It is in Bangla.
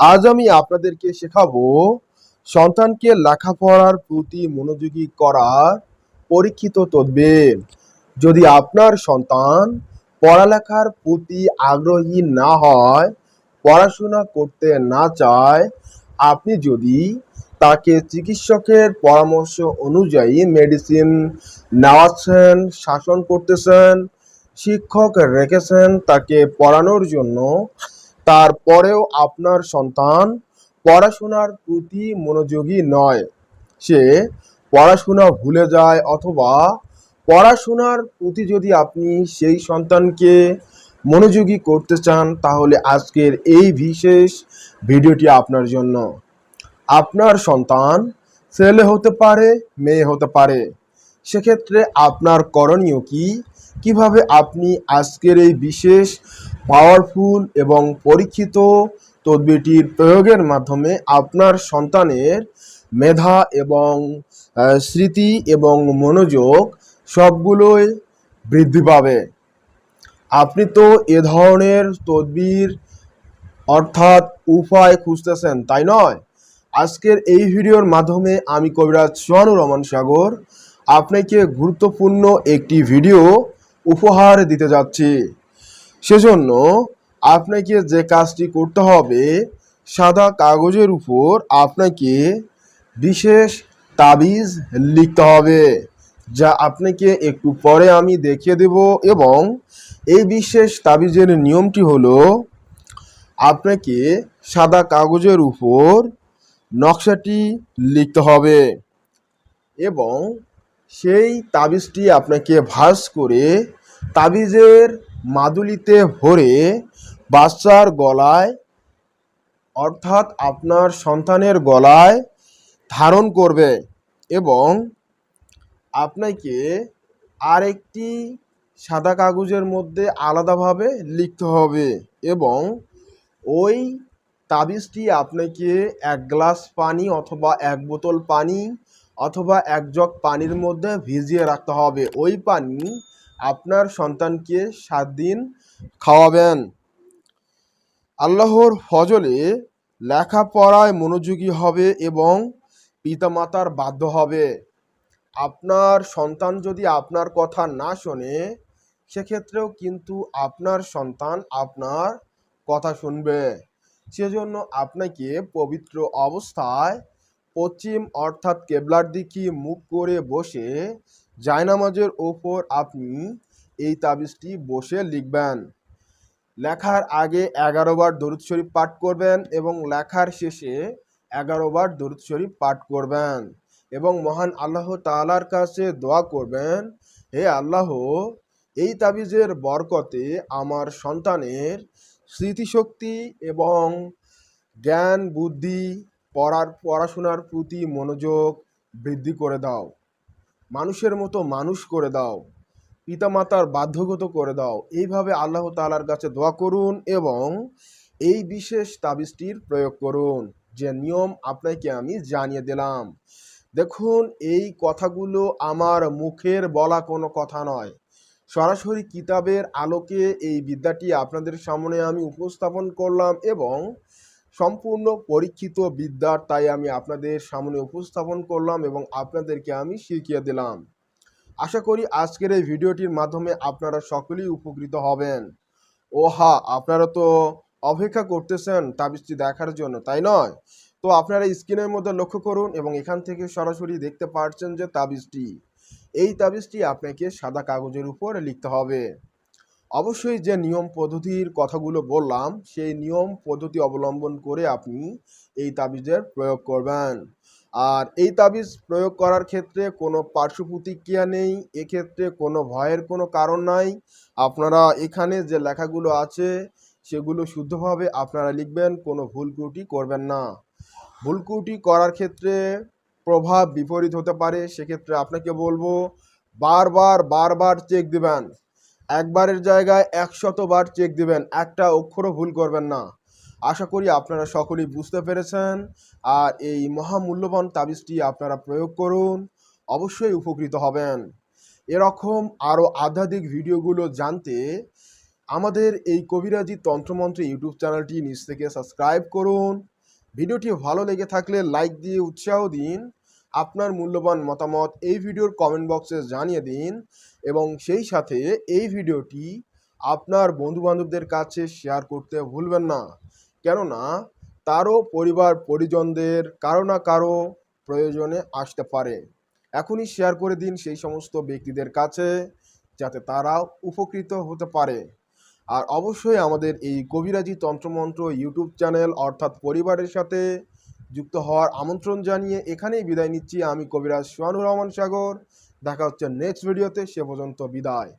আজ আমি আপনাদেরকে শেখাবো সন্তানকে লেখাপড়ার প্রতি মনোযোগী করার পরীক্ষিত তদবির। যদি আপনার সন্তান পড়ালেখার প্রতি আগ্রহী না হয়, পড়াশোনা করতে না চায়, আপনি যদি তাকে চিকিৎসকের পরামর্শ অনুযায়ী মেডিসিন নেওয়াচ্ছেন, শাসন করতেছেন, শিক্ষক রেখেছেন তাকে পড়ানোর জন্য তারপরেও আপনার সন্তান পড়াশোনার প্রতি মনোযোগী নয়। সে পড়াশোনা ভুলে যায় অথবা পড়াশোনার প্রতি যদি আপনি সেই সন্তানকে মনোযোগী করতে চান, তাহলে আজকের এই বিশেষ ভিডিওটি আপনার জন্য। আপনার সন্তান ছেলে হতে পারে, মেয়ে হতে পারে। সেক্ষেত্রে আপনার করণীয় কি? কীভাবে আপনি আজকের এই বিশেষ পাওয়ারফুল এবং পরীক্ষিত তদবিরটির প্রয়োগের মাধ্যমে আপনার সন্তানের মেধা এবং স্মৃতি এবং মনোযোগ সবগুলোই বৃদ্ধি পাবে। আপনি তো এ ধরনের তদবির অর্থাৎ উপায় খুঁজতেছেন, তাই নয়? আজকের এই ভিডিওর মাধ্যমে আমি কবিরাজ সোহানুর রহমান সাগর আপনাকে গুরুত্বপূর্ণ একটি ভিডিও উপহার দিতে যাচ্ছি। সেজন্য আপনাকে যে কাজটি করতে হবে, সাদা কাগজের উপর আপনাকে বিশেষ তাবিজ লিখতে হবে, যা আপনাকে একটু পরে আমি দেখিয়ে দেব এবং এই বিশেষ তাবিজের নিয়মটি হলো, আপনাকে সাদা কাগজের উপর নকশাটি লিখতে হবে এবং সেই তাবিজটি আপনাকে ভাঁজ করে তাবিজের মাদুলিতে ভরে বাচ্চার গলায়, অর্থাৎ আপনার সন্তানের গলায় ধারণ করবে এবং আপনাকে আরেকটি সাদা কাগজের মধ্যে আলাদাভাবে লিখতে হবে এবং ওই তাবিজটি আপনাকে এক গ্লাস পানি অথবা এক বোতল পানি অথবা এক জগ পানির মধ্যে ভিজিয়ে রাখতে হবে। ওই পানি আপনার সন্তানকে সাত দিন খাওয়াবেন। আল্লাহর ফজলে লেখাপড়ায় মনোযোগী হবে এবং পিতামাতার বাধ্য হবে। আপনার সন্তান যদি আপনার কথা না শোনে, সেক্ষেত্রেও কিন্তু আপনার সন্তান আপনার কথা শুনবে। সেজন্য আপনাকে পবিত্র অবস্থায় পশ্চিম অর্থাৎ কেবলার দিকে মুখ করে বসে জায়নামাজের ওপর আপনি এই তাবিজটি বসে লিখবেন। লেখার আগে এগারো বার দরুদ শরীফ পাঠ করবেন এবং লেখার শেষে এগারো বার দরুদ শরীফ পাঠ করবেন এবং মহান আল্লাহ তালার কাছে দোয়া করবেন, হে আল্লাহ, এই তাবিজের বরকতে আমার সন্তানের স্মৃতিশক্তি এবং জ্ঞান, বুদ্ধি পড়ার, পড়াশোনার প্রতি মনোযোগ বৃদ্ধি করে দাও। মানুষের মতো মানুষ করে দাও। পিতামাতার বাধ্যগত করে দাও। এইভাবে আল্লাহ তালার কাছে দোয়া করুন এবং এই বিশেষ তাবিজটির প্রয়োগ করুন। যে নিয়ম আপনাকে আমি জানিয়ে দিলাম। দেখুন, এই কথাগুলো আমার মুখের বলা কোনো কথা নয়। সরাসরি কিতাবের আলোকে এই বিদ্যাটি আপনাদের সামনে আমি উপস্থাপন করলাম এবং সম্পূর্ণ পরীক্ষিত বিদ্যার তাই আমি আপনাদের সামনে উপস্থাপন করলাম এবং আপনাদেরকে আমি শিখিয়ে দিলাম। আশা করি আজকের এই ভিডিওটির মাধ্যমে আপনারা সকলেই উপকৃত হবেন। ও হা আপনারা তো অপেক্ষা করতেছেন তাবিজটি দেখার জন্য, তাই নয়? তো আপনারা স্ক্রিনের মধ্যে লক্ষ্য করুন এবং এখান থেকে সরাসরি দেখতে পাচ্ছেন যে তাবিজটি। এই তাবিজটি আপনাকে সাদা কাগজের উপর লিখতে হবে। অবশ্যই যে নিয়ম পদ্ধতির কথাগুলো বললাম, সেই নিয়ম পদ্ধতি অবলম্বন করে আপনি এই তাবিজের প্রয়োগ করবেন। আর এই তাবিজ প্রয়োগ করার ক্ষেত্রে কোনো পার্শ্ব প্রতিক্রিয়া নেই, এক্ষেত্রে কোনো ভয়ের কোনো কারণ নাই। আপনারা এখানে যে লেখাগুলো আছে, সেগুলো শুদ্ধভাবে আপনারা লিখবেন, কোনো ভুল ত্রুটি করবেন না। ভুল ত্রুটি করার ক্ষেত্রে প্রভাব বিপরীত হতে পারে, সেক্ষেত্রে আপনাকে বলব, বারবার বারবার চেক দিবেন। একবারের জায়গায় একশতবার চেক দিবেন, একটা অক্ষরও ভুল করবেন না। আশা করি আপনারা সকলেই বুঝতে পেরেছেন। আর এই মহামূল্যবান তাবিজটি আপনারা প্রয়োগ করুন, অবশ্যই উপকৃত হবেন। এরকম আরও আধ্যাত্মিক ভিডিওগুলো জানতে আমাদের এই কবিরাজি তন্ত্রমন্ত্র ইউটিউব চ্যানেলটি নিচ থেকে সাবস্ক্রাইব করুন। ভিডিওটি ভালো লেগে থাকলে লাইক দিয়ে উৎসাহ দিন। আপনার মূল্যবান মতামত এই ভিডিওর কমেন্ট বক্সে জানিয়ে দিন এবং সেই সাথে এই ভিডিওটি আপনার বন্ধুবান্ধবদের কাছে শেয়ার করতে ভুলবেন না। কেননা, তারও পরিবার পরিজনদের কারও না কারও প্রয়োজনে আসতে পারে। এখনই শেয়ার করে দিন সেই সমস্ত ব্যক্তিদের কাছে যাতে তারাও উপকৃত হতে পারে। আর অবশ্যই আমাদের এই কবিরাজি তন্ত্রমন্ত্র ইউটিউব চ্যানেল অর্থাৎ পরিবারের সাথে যুক্ত হওয়ার আমন্ত্রণ জানিয়ে এখানেই বিদায় নিচ্ছি আমি কবিরাজ সোহানুর রহমান সাগর। দেখা হচ্ছে নেক্সট ভিডিওতে সে পর্যন্ত বিদায়।